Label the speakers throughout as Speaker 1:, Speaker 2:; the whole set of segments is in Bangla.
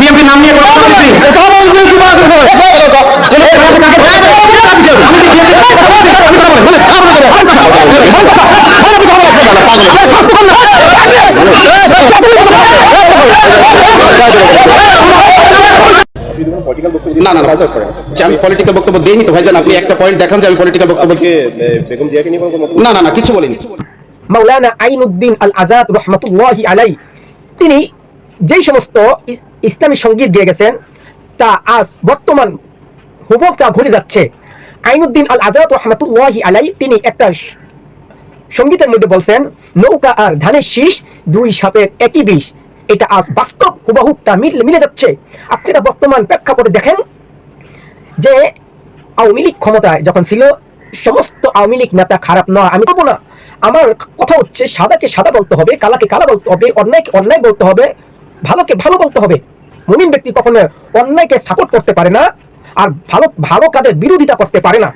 Speaker 1: বিএনপির নাম নিয়ে কথা বলছি না না না যে আমি পলিটিক্যাল বক্তব্য দিইনি তো ভাইজান আপনি একটা পয়েন্ট দেখান যে আমি পলিটিক্যাল বক্তব্য না না না কিছু বলিনি
Speaker 2: মাওলানা আইনুদ্দিন আল আজাদ রহমতুল্লাহি আলাই তিনি যেই সমস্ত ইসলামী সংগীত গিয়ে গেছেন, তা আজ বর্তমান হুবক তা ঘুরে যাচ্ছে। আইনুদ্দিন আল আজাদ রহমতুল্লাহি আলাই তিনি একটা সঙ্গীতের মধ্যে বলছেন, নৌকা আর ধানের শীষ দুই সাপের একই বিষ। এটা আজ বাস্তব হুবাহুব তা মিলে যাচ্ছে। আপনারা বর্তমান প্রেক্ষাপটে দেখেন যে আওয়ামী লীগ ক্ষমতায় যখন ছিল, সমস্ত আওয়ামী লীগ নেতা খারাপ নয় আমি বলব না। আমার কথা হচ্ছে, সাদাকে সাদা বলতে হবে, কালাকে কালা বলতে হবে, অন্যায়কে অন্যায় বলতে হবে। ভালোকে ভালো বলতে হবে। মুমিন ব্যক্তি কখনো অন্যায়কে সাপোর্ট করতে পারে না আর ভালো ভালো কাজের বিরোধিতা করতে পারে না।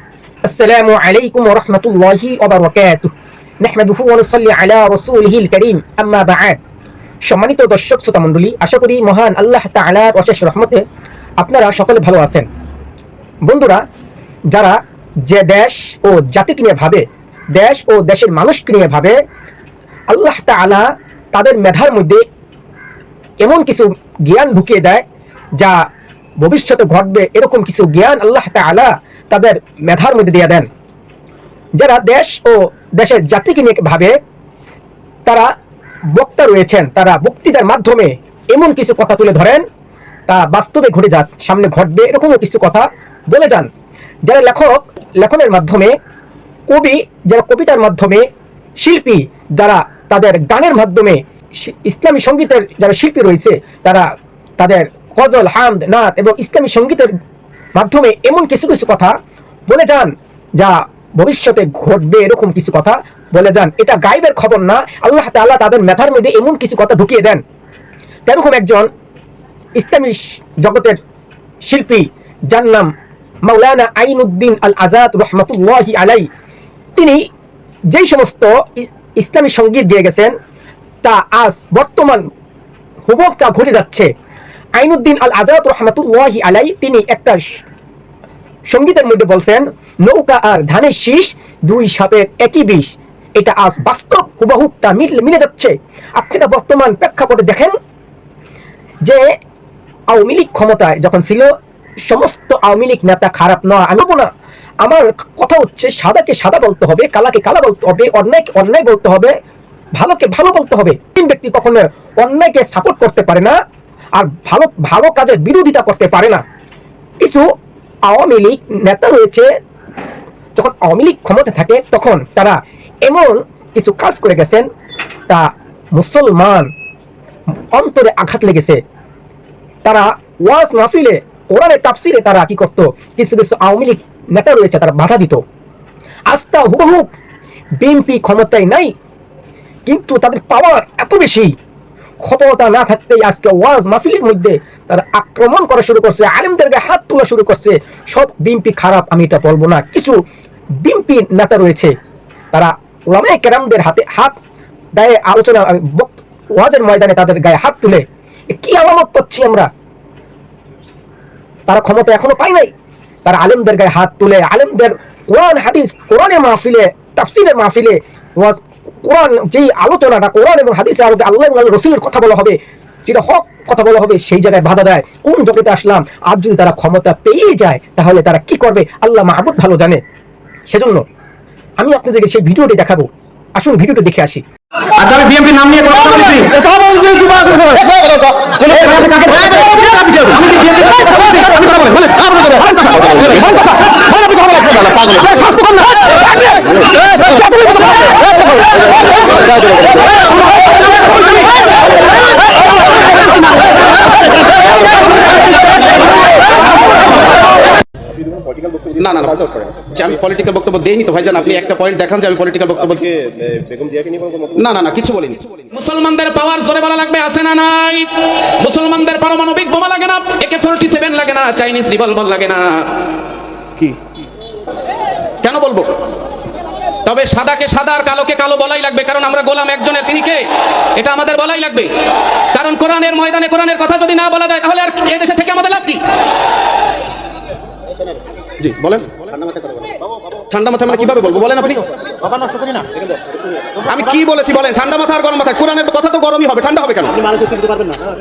Speaker 2: আসসালামু আলাইকুম ওয়া রাহমাতুল্লাহি ওয়া বারাকাতুহু। নাহমাদুহু ওয়া নুসাল্লি আলা রাসূলিহিল কারীম। আম্মা বা'দ সম্মানিত দর্শক, শ্রোতা মণ্ডলী, আশা করি মহান আল্লাহ তাআলার অশেষ রহমতে আপনারা সকলে ভালো আছেন। বন্ধুরা, যারা যে দেশ ও জাতিকে নিয়ে ভাবে, দেশ ও দেশের মানুষকে নিয়ে ভাবে, আল্লাহ তাআলা তাদের মেধার মধ্যে এমন কিছু জ্ঞান ঢুকিয়ে দেয় যা ভবিষ্যতে ঘটবে এরকম কিছু জ্ঞান আল্লাহ তাআলা তাদের মেধার মধ্যে দিয়ে দেন। যারা দেশ ও দেশের জাতিকে নিয়ে ভাবে, তারা বক্তা রয়েছেন, তারা বক্তৃতার মাধ্যমে এমন কিছু কথা তুলে ধরেন, তা বাস্তবে ঘটে যাক, সামনে ঘটবে এরকমও কিছু কথা বলে যান। যারা লেখক, লেখনের মাধ্যমে, কবি, যারা কবিতার মাধ্যমে, শিল্পী, যারা তাদের গানের মাধ্যমে ইসলামী সঙ্গীতের যারা শিল্পী রয়েছে, তারা তাদের গজল, হামদ, নাত এবং ইসলামী সঙ্গীতের মাধ্যমে এমন কিছু কিছু কথা বলে যান, যা ভবিষ্যতে ঘটবে এরকম কিছু কথা বলে যান। এটা গাইবের খবর না, আল্লাহ তাআলা তাদের মেধার মধ্যে এমন কিছু কথা ঢুকিয়ে দেন। এরকম একজন ইসলামী জগতের শিল্পী, যার নাম মাওলানা আইনুদ্দিন আল আজাদ রহমতুল্লাহি আলাই তিনি যেই সমস্ত ইসলামী সংগীত দিয়ে গেছেন তা আজ বর্তমান হুবক তা ঘটে যাচ্ছে। আইনুদ্দিন আল আজাদ রহমতুল্লাহি আলাই তিনি একটা সঙ্গীতের মধ্যে বলছেন, নৌকা আর ধানের শীষ দুই সাপের একই বিষ। এটা আজ বাস্তব হুবাহুব তা মিল- যাচ্ছে। আপনারা বর্তমান প্রেক্ষাপটে দেখেন যে আওয়ামী লীগ ক্ষমতায় যখন ছিল, সমস্ত আওয়ামী লীগ নেতা খারাপ নয় আমি না। আমার কথা হচ্ছে, সাদাকে সাদা বলতে হবে, কালাকে কালা বলতে হবে, অন্যায়কে অন্যায় বলতে হবে। ভালোকে ভালো বলতে হবে। তিন ব্যক্তি কখনো অন্যায়কে সাপোর্ট করতে পারে না আর ভালো ভালো কাজের বিরোধিতা করতে পারে না। কিছু আওয়ামী লীগ নেতা রয়েছে, যখন আওয়ামী লীগ ক্ষমতা থাকে, তখন তারা এমন কিছু কাজ করে গেছেন, তা মুসলমান অন্তরে আঘাত লেগেছে। তারা ওয়াজ মাহফিলে, কোরআনে তাফসিরে তারা কি করত? কিছু কিছু আওয়ামী লীগ নেতা রয়েছে, তারা বাধা দিত। আস্থা হুবহু বিএনপি ক্ষমতায় নাই কিন্তু তাদের পাওয়ার এত বেশি। ক্ষমতা না থাকতেই আজকে ওয়াজ মাহফিলের মধ্যে তারা আক্রমণ করা শুরু করছে আলেমদের গায়ে হাত তোলা শুরু করছে। সব বিএনপি খারাপ, আমি এটা বলব না। কিছু বিএনপি নেতা রয়েছে, তারা ওলামায়ে কেরামদের হাতে হাত গায়ে আলোচনা বক্ত- ওয়াজের ময়দানে তাদের গায়ে হাত তুলে। কি আলামত পাচ্ছি আমরা? তারা ক্ষমতা এখনও পায় নাই। তারা আলেমদের গায়ে হাত তুলে, আলেমদের কোরআন, হাদিস, কোরআনের মাহফিলে তাফসিলের মাহফিলে ওয়াজ কোরআন যেই আলোচনাটা কোরআন এবং হাদিসের আলোকে আল্লাহ এবং আল্লাহ রসুলের কথা বলা হবে যেটা হক কথা বলা হবে সেই জায়গায় বাধা দেয় কোন জগতে আসলাম আর যদি তারা ক্ষমতা পেয়ে যায় তাহলে তারা কি করবে আল্লাহ মাহবুদ ভালো জানে সেজন্য আমি আপনাদেরকে সেই ভিডিওটি দেখাবো আসুন ভিডিওটি দেখে আসি
Speaker 1: আচ্ছা আমি বিএনপির নাম নিয়ে কথা বলছি
Speaker 3: পলিটিক্যাল বক্তব্য
Speaker 1: না না না যে আমি পলিটিক্যাল বক্তব্য দিইনি তো ভাইজান আপনি একটা পয়েন্ট দেখান যে আমি পলিটিক্যাল বক্তব্য না না না কিছু বলিনি।
Speaker 4: মুসলমানদের পাওয়ার জোরে বলা লাগবে আছে না নাই? মুসলমানদের পারমাণবিক বোমা লাগে না একে ফোরটি সেভেন লাগে না চাইনিজ রিভলভার লাগে না।
Speaker 3: কি?
Speaker 1: কেন বলব?
Speaker 4: তবে সাদাকে সাদা আর কালোকে কালো বলাই লাগবে কারণ আমরা গোলাম একজনের। তিনি কে? এটা আমাদের বলাই লাগবে। কারণ কোরআনের ময়দানে কোরআনের কথা যদি না বলা যায় তাহলে আর এই দেশে থেকে আমাদের লাভ কি?
Speaker 1: জি বলেন। ঠান্ডা মাথা মানে কীভাবে বলব? বলেন আপনি। আমি কি বলেছি বলেন? ঠান্ডা মাথা আর গরম মাথা। কোরআনের কথা তো গরমই হবে। ঠান্ডা হবে কেন?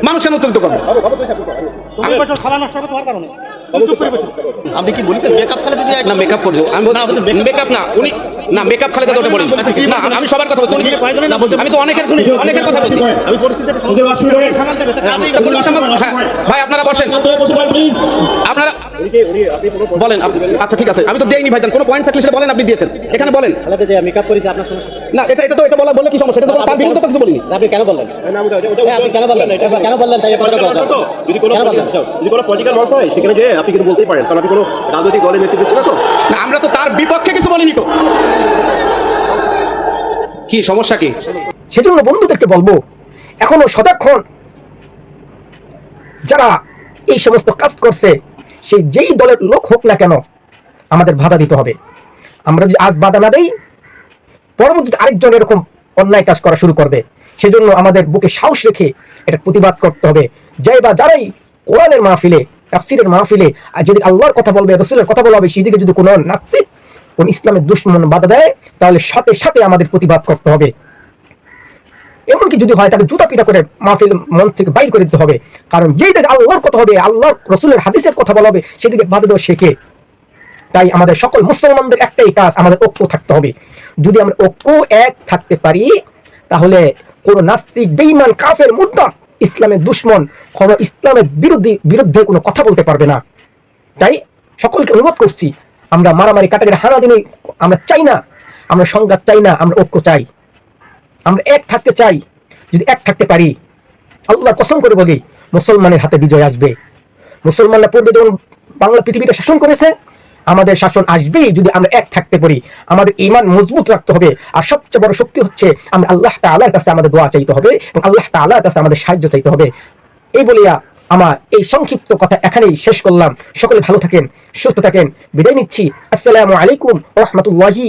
Speaker 1: মানুষ কেন উত্তেজিত করবে আপনি কি বলেছেন? মেকআপ
Speaker 4: না মেকআপ করব। আমি মেকআপ না উনি না মেকআপ খালেদা ওটা বলি না আমি- সবার কথা বলছি আমি তো অনেকের শুনি অনেকের কথা বলছি
Speaker 3: আমি পরিস্থিতি
Speaker 4: হ্যাঁ, ভাই আপনারা বসেন আপনারা
Speaker 3: আপনি
Speaker 1: বলেন আচ্ছা ঠিক আছে আমি তো দেইনি ভাইজান কোনো পয়েন্ট থাকলে সেটা বলেন আপনি দিয়েছেন এখানে বলেন
Speaker 5: খালেদা যে মেকআপ করেছে আপনার সমস্যা
Speaker 1: না এটা এটা তো এটা বলা বলে কি সমস্যা এটা তো তার বিরুদ্ধে তো কিছু বলিনি
Speaker 5: আপনি কেন বললেন
Speaker 3: না
Speaker 5: হ্যাঁ, আপনি কেন বললেন এটা কেন বললেন তাই
Speaker 3: পলিটিক্যাল
Speaker 5: বলছেন
Speaker 3: যদি কোনো যদি কোনো পলিটিক্যাল মঞ্চ হয় সেখানে যে আপনি কিন্তু বলতেই পারেন কারণ আপনি কোনো রাজনৈতিক দলের নেতৃত্ব না তো
Speaker 1: না আমরা তো তার বিপক্ষে কিছু বলিনি তো কি, সমস্যা কি?
Speaker 2: সেজন্য বন্ধুদেরকে বলব, এখনও সদাক্ষণ যারা এই সমস্ত কাজ করছে, সেই যেই দলের লোক হোক না কেন, আমাদের বাধা দিতে হবে। আমরা যদি আজ বাধা না দেই, পরবর্তীতে আরেকজন এরকম অন্যায় কাজ করা শুরু করবে, সেজন্য আমাদের বুকে সাহস রেখে এটা প্রতিবাদ করতে হবে। যাই বা যারাই কোরআনের মাহফিলে, তাফসিরের মাহফিলে, আর যদি আল্লাহর কথা বলবে, রসুলের কথা বলা হবে সেদিকে যদি কোনো নাস্তিক কোন ইসলামের দুশ্মন বাধা দেয়, তাহলে সাথে সাথে আমাদের প্রতিবাদ করতে হবে। এমনকি যদি হয়, তাকে জুতা পিটা করে মাহফিল মন থেকে বাইর করে দিতে হবে। কারণ যেই দিকে আল্লাহর কথা হবে, আল্লাহর রসুলের হাদিসের কথা বলা হবে, সেদিকে বাধা দেওয়া শেখে তাই আমাদের সকল মুসলমানদের একটাই কাজ, আমাদের ঐক্য থাকতে হবে। যদি আমরা ঐক্য এক থাকতে পারি, তাহলে কোন নাস্তিক, বেঈমান, কাফের মুদ্রা ইসলামের দুশ্মন কোন ইসলামের বিরোধী বিরুদ্ধে কোনো কথা বলতে পারবে না। তাই সকলকে অনুরোধ করছি আমরা মারামারি কাটাকাটি হানাদিনি আমরা চাই না। আমরা সংঘাত চাই না, আমরা ঐক্য চাই। আমরা এক থাকতে চাই। যদি এক থাকতে পারি, আল্লাহ কসম করে বলি, মুসলমানের হাতে বিজয় আসবে। মুসলমানরা পূর্বে যখন বাংলা পৃথিবীতে শাসন করেছে, আমাদের শাসন আসবেই যদি আমরা এক থাকতে পারি। আমাদের ইমান মজবুত রাখতে হবে। আর সবচেয়ে বড় শক্তি হচ্ছে, আমরা আল্লাহ তাআলার কাছে আমাদের দোয়া চাইতে হবে এবং আল্লাহ তাআলার কাছে আমাদের সাহায্য চাইতে হবে। এই বলিয়া আমার এই সংক্ষিপ্ত কথা এখানেই শেষ করলাম। সকলে ভালো থাকেন, সুস্থ থাকেন। বিদায় নিচ্ছি। আসসালামু আলাইকুম রহমতুল্লাহি